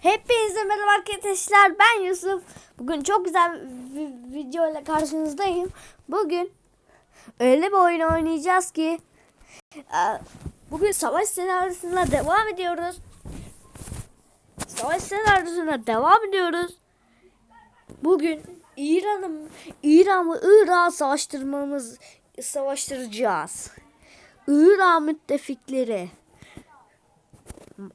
Hepinize merhaba arkadaşlar. Ben Yusuf. Bugün çok güzel bir video ile karşınızdayım. Bugün öyle bir oyun oynayacağız ki e, bugün savaş senaryosuna devam ediyoruz. Savaş senaryosuna devam ediyoruz. Bugün İran'ı İran ve Irak'ı savaştırmamız savaştıracağız. İran müttefikleri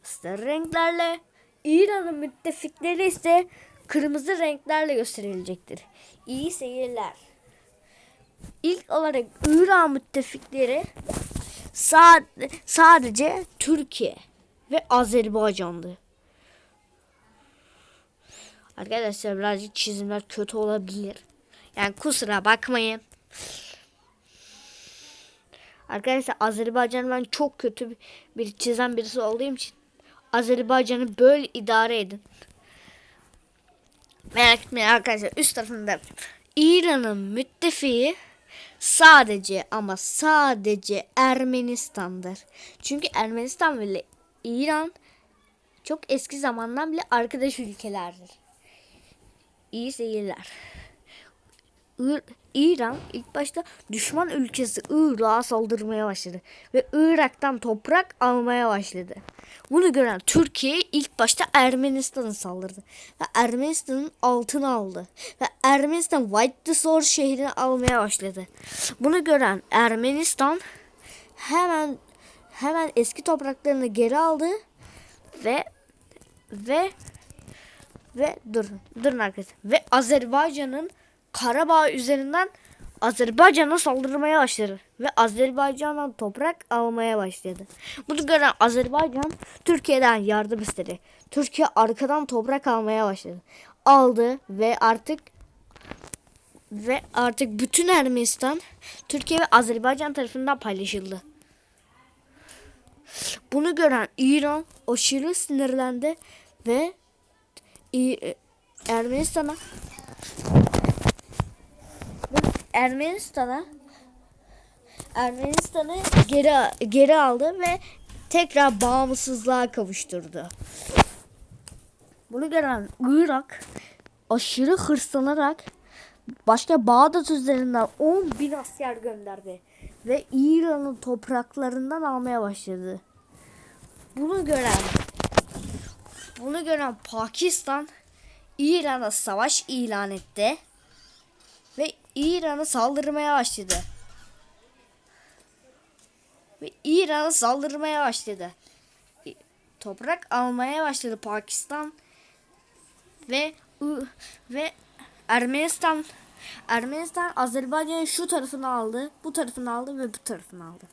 sarı renklerle İran'ın müttefikleri ise kırmızı renklerle gösterilecektir. İyi seyirler. İlk olarak İran müttefikleri sa- sadece Türkiye ve Azerbaycan'dı. Arkadaşlar birazcık çizimler kötü olabilir. Yani kusura bakmayın. Arkadaşlar Azerbaycan ben çok kötü bir çizen birisi olduğum için Azerbaycan'ı böyle idare edin. Merak etmeyin arkadaşlar üst tarafında İran'ın müttefiği sadece ama sadece Ermenistan'dır. Çünkü Ermenistan ve İran çok eski zamandan bile arkadaş ülkelerdir. İyi seyirler. İr- İran ilk başta düşman ülkesi Irak'a saldırmaya başladı ve Irak'tan toprak almaya başladı. Bunu gören Türkiye ilk başta Ermenistan'a saldırdı ve Ermenistan'ın altını aldı ve Ermenistan White şehrini almaya başladı. Bunu gören Ermenistan hemen hemen eski topraklarını geri aldı ve ve ve dur durun arkadaşlar ve Azerbaycan'ın Karabağ üzerinden Azerbaycan'a saldırmaya başladı ve Azerbaycan'dan toprak almaya başladı. Bunu gören Azerbaycan Türkiye'den yardım istedi. Türkiye arkadan toprak almaya başladı. Aldı ve artık ve artık bütün Ermenistan Türkiye ve Azerbaycan tarafından paylaşıldı. Bunu gören İran aşırı sinirlendi ve Ermenistan'a Ermenistan'a Ermenistan'ı geri geri aldı ve tekrar bağımsızlığa kavuşturdu. Bunu gören Irak aşırı hırslanarak başka Bağdat üzerinden 10 bin asker gönderdi ve İran'ın topraklarından almaya başladı. Bunu gören bunu gören Pakistan İran'a savaş ilan etti ve İran'a saldırmaya başladı. Ve İran'a saldırmaya başladı. İ- Toprak almaya başladı Pakistan ve ve Ermenistan Ermenistan Azerbaycan'ın şu tarafını aldı, bu tarafını aldı ve bu tarafını aldı.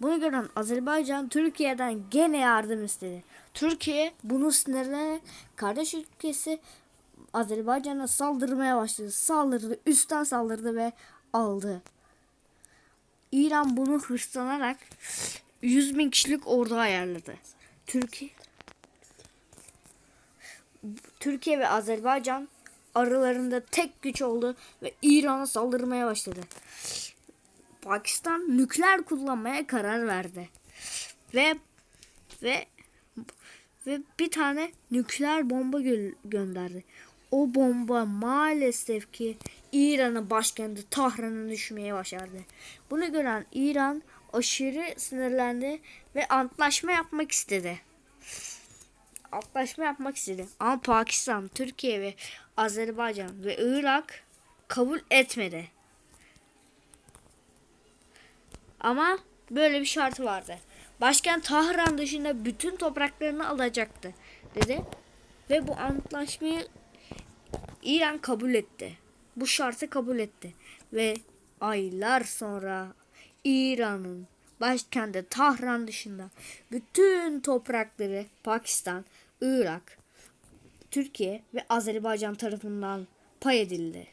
Bunu gören Azerbaycan Türkiye'den gene yardım istedi. Türkiye bunu sinirlenerek kardeş ülkesi Azerbaycan'a saldırmaya başladı. Saldırdı, üstten saldırdı ve aldı. İran bunu hırslanarak 100 bin kişilik ordu ayarladı. Türkiye Türkiye ve Azerbaycan aralarında tek güç oldu ve İran'a saldırmaya başladı. Pakistan nükleer kullanmaya karar verdi. Ve ve ve bir tane nükleer bomba gö- gönderdi. O bomba maalesef ki İran'ın başkenti Tahran'a düşmeye başardı. Bunu gören İran aşırı sinirlendi ve antlaşma yapmak istedi. Antlaşma yapmak istedi. Ama Pakistan, Türkiye ve Azerbaycan ve Irak kabul etmedi. Ama böyle bir şartı vardı. Başkent Tahran dışında bütün topraklarını alacaktı dedi. Ve bu antlaşmayı İran kabul etti. Bu şartı kabul etti. Ve aylar sonra İran'ın başkenti Tahran dışında bütün toprakları Pakistan, Irak, Türkiye ve Azerbaycan tarafından pay edildi.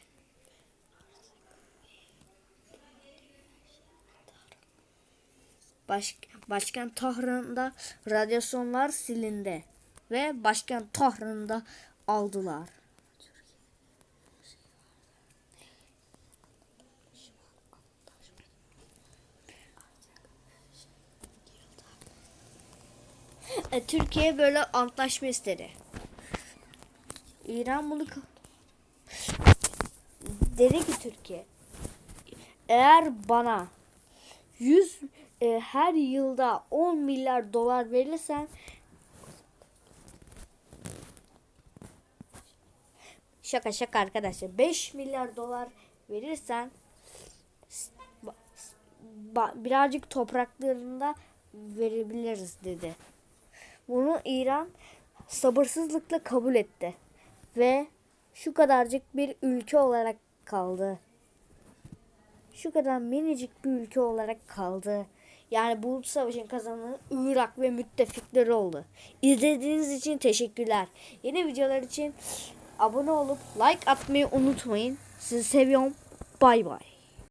Baş, başkent Tahran'da radyasyonlar silindi ve başkent Tahran'da aldılar. e, Türkiye böyle antlaşma istedi. İran bunu dedi ki Türkiye eğer bana 100 e, her yılda 10 milyar dolar verirsen şaka şaka arkadaşlar 5 milyar dolar verirsen birazcık topraklarında verebiliriz dedi. Bunu İran sabırsızlıkla kabul etti ve şu kadarcık bir ülke olarak kaldı. Şu kadar minicik bir ülke olarak kaldı. Yani bu savaşın kazananı Irak ve müttefikleri oldu. İzlediğiniz için teşekkürler. Yeni videolar için abone olup like atmayı unutmayın. Sizi seviyorum. Bay bay.